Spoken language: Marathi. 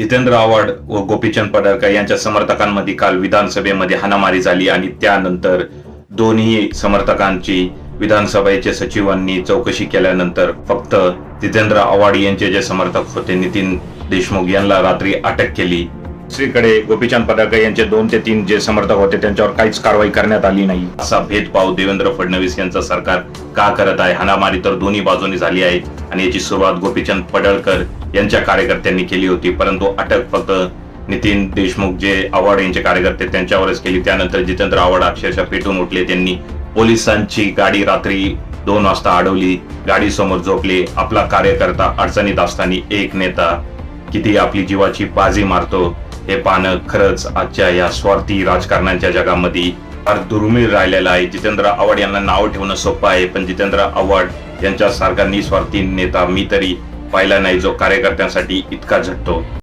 जितेंद्र आव्हाड व गोपीचंद पडळकर यांच्या समर्थकांमध्ये काल विधानसभेमध्ये हाणामारी झाली आणि त्यानंतर दोन्ही समर्थकांची विधानसभेच्या सचिवांनी चौकशी केल्यानंतर फक्त जितेंद्र आव्हाड यांचे जे समर्थक होते नितीन देशमुख यांना रात्री अटक केली. दुसरीकडे गोपीचंद पडळकर यांचे दोन ते तीन जे समर्थक होते त्यांच्यावर काहीच कारवाई करण्यात आली नाही. असा भेदभाव देवेंद्र फडणवीस यांचं सरकार का करत आहे? हाणामारी तर दोन्ही बाजूनी झाली आहे आणि याची सुरुवात गोपीचंद पडळकर यांच्या कार्यकर्त्यांनी केली होती. परंतु अटक फक्त नितीन देशमुख जे आव्हाड यांचे कार्यकर्ते त्यांच्यावरच केली. त्यानंतर जितेंद्र आव्हाड अक्षरशः पेटून उठले. त्यांनी पोलिसांची गाडी रात्री दोन वाजता अडवली. गाडी समोर झोपले. आपला कार्यकर्ता अडचणीत असताना एक नेता किती आपली जीवाची बाजी मारतो हे पाहणं खरंच आजच्या या स्वार्थी राजकारणाच्या जगामध्ये फार दुर्मिळ राहिलेलं आहे. जितेंद्र आव्हाड यांना नाव ठेवणं सोपं आहे पण जितेंद्र आव्हाड यांच्यासारखा निस्वार्थी नेता मी तरी पाहिला नाही जो कार्यकर्त्यांसाठी इतका झटतो.